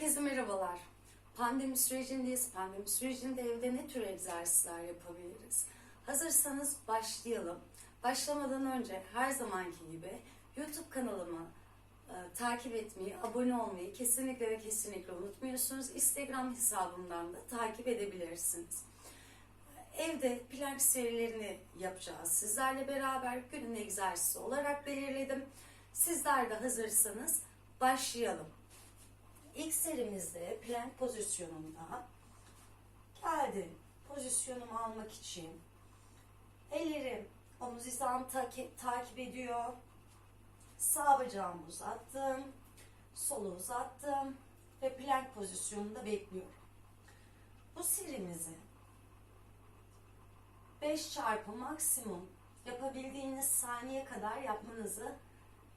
Herkese merhabalar. Pandemi sürecindeyiz. Pandemi sürecinde evde ne tür egzersizler yapabiliriz? Hazırsanız başlayalım. Başlamadan önce her zamanki gibi YouTube kanalımı e, takip etmeyi, abone olmayı kesinlikle ve kesinlikle unutmuyorsunuz. Instagram hesabımdan da takip edebilirsiniz. Evde plank serilerini yapacağız. Sizlerle beraber günün egzersizi olarak belirledim. Sizler de hazırsanız başlayalım. İlk serimizde plank pozisyonunda geldim. Pozisyonumu almak için ellerim omuz hizamı takip, takip ediyor. Sağ bacağımı uzattım. Solu uzattım. Ve plank pozisyonunda bekliyorum. Bu serimizi 5 çarpı maksimum yapabildiğiniz saniye kadar yapmanızı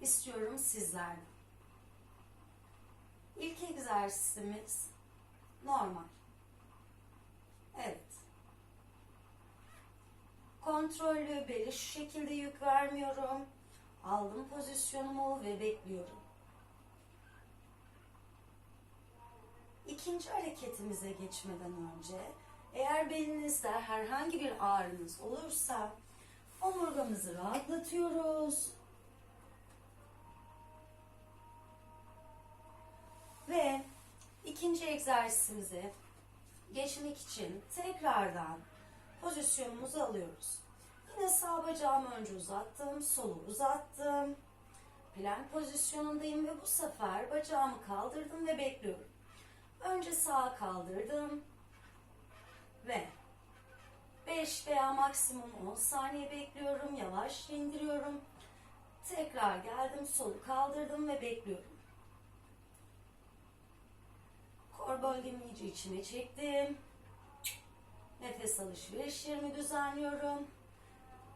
istiyorum sizlerden. İlk egzersizimiz normal. Evet. Kontrollü beli şu şekilde yük vermiyorum. Aldım pozisyonumu ve bekliyorum. İkinci hareketimize geçmeden önce eğer belinizde herhangi bir ağrınız olursa omurgamızı rahatlatıyoruz. Ve ikinci egzersizimize geçmek için tekrardan pozisyonumuzu alıyoruz. Yine sağ bacağımı önce uzattım, solu uzattım. Plank pozisyonundayım ve bu sefer bacağımı kaldırdım ve bekliyorum. Önce sağa kaldırdım ve 5 veya maksimum 10 saniye bekliyorum. Yavaş indiriyorum. Tekrar geldim, solu kaldırdım ve bekliyorum. Kor bölgemi iyice içine çektim. Nefes alışverişlerimi düzenliyorum.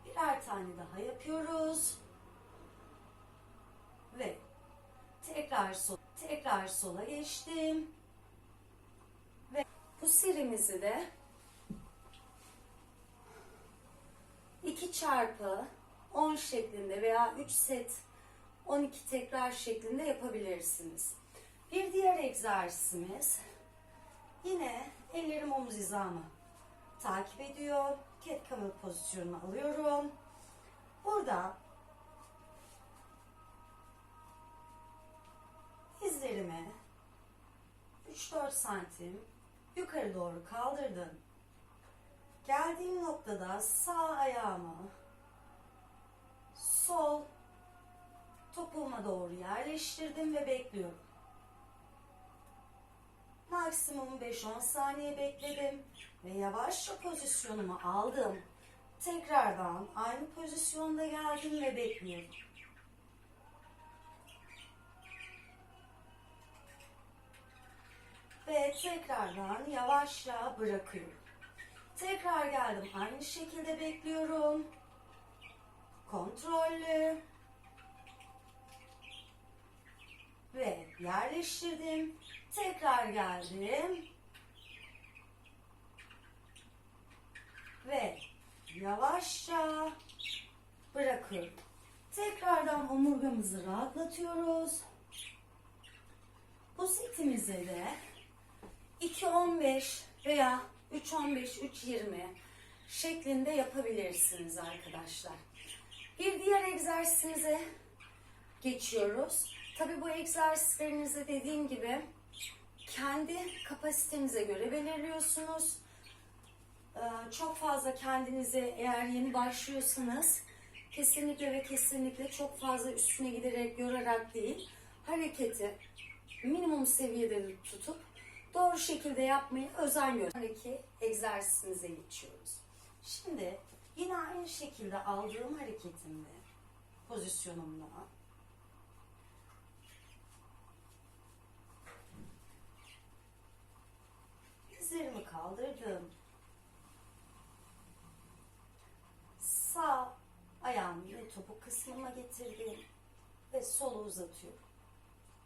Birer tane daha yapıyoruz. Ve tekrar sol, tekrar sola geçtim. Ve bu serimizi de 2 çarpı 10 şeklinde veya 3 set 12 tekrar şeklinde yapabilirsiniz. Bir diğer egzersizimiz yine ellerim omuz hizamı takip ediyor. Camel pozisyonunu alıyorum. Burada dizlerimi 3-4 santim yukarı doğru kaldırdım. Geldiğim noktada sağ ayağımı sol topuğuma doğru yerleştirdim ve bekliyorum. Maksimum 5-10 saniye bekledim ve yavaşça pozisyonumu aldım. Tekrardan aynı pozisyonda geldim ve bekliyorum. Ve tekrardan yavaşça bırakıyorum. Tekrar geldim. Aynı şekilde bekliyorum. Kontrollü. Ve yerleştirdim. Tekrar geldim. Ve yavaşça bırakıyorum. Tekrardan omurgamızı rahatlatıyoruz. Bu setimize de 2-15 veya 3-15-3-20 şeklinde yapabilirsiniz arkadaşlar. Bir diğer egzersizimize geçiyoruz. Tabi bu egzersizlerinizi dediğim gibi kendi kapasitenize göre belirliyorsunuz. Ee, Çok fazla kendinizi eğer yeni başlıyorsanız kesinlikle ve kesinlikle çok fazla üstüne giderek yorarak değil hareketi minimum seviyede tutup doğru şekilde yapmaya özen gösterin. Sonraki egzersizimize geçiyoruz. Şimdi yine aynı şekilde aldığım hareketimde pozisyonumda dizlerimi kaldırdım. Sağ topuk kısmıma getirdim ve solu uzatıyorum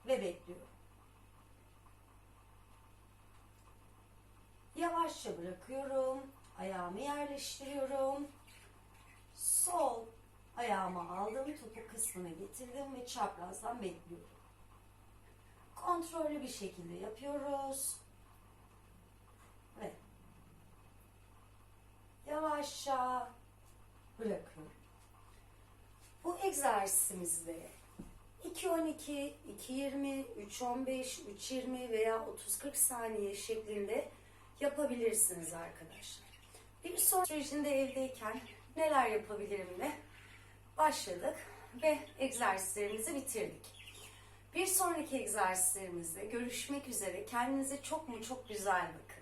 ve bekliyorum. Yavaşça bırakıyorum. Ayağımı yerleştiriyorum. Sol ayağımı aldım. Topuk kısmına getirdim ve çaprazdan bekliyorum. kontrollü bir şekilde yapıyoruz. Ve yavaşça bırakıyorum. Egzersizimizde 2-12, 2-20, 3-15, 3-20 veya 30-40 saniye şeklinde yapabilirsiniz arkadaşlar. Bir sonraki sürecinde evdeyken neler yapabilirim de başladık ve egzersizlerimizi bitirdik. Bir sonraki egzersizlerimizde görüşmek üzere. Kendinize çok mu çok güzel bakın.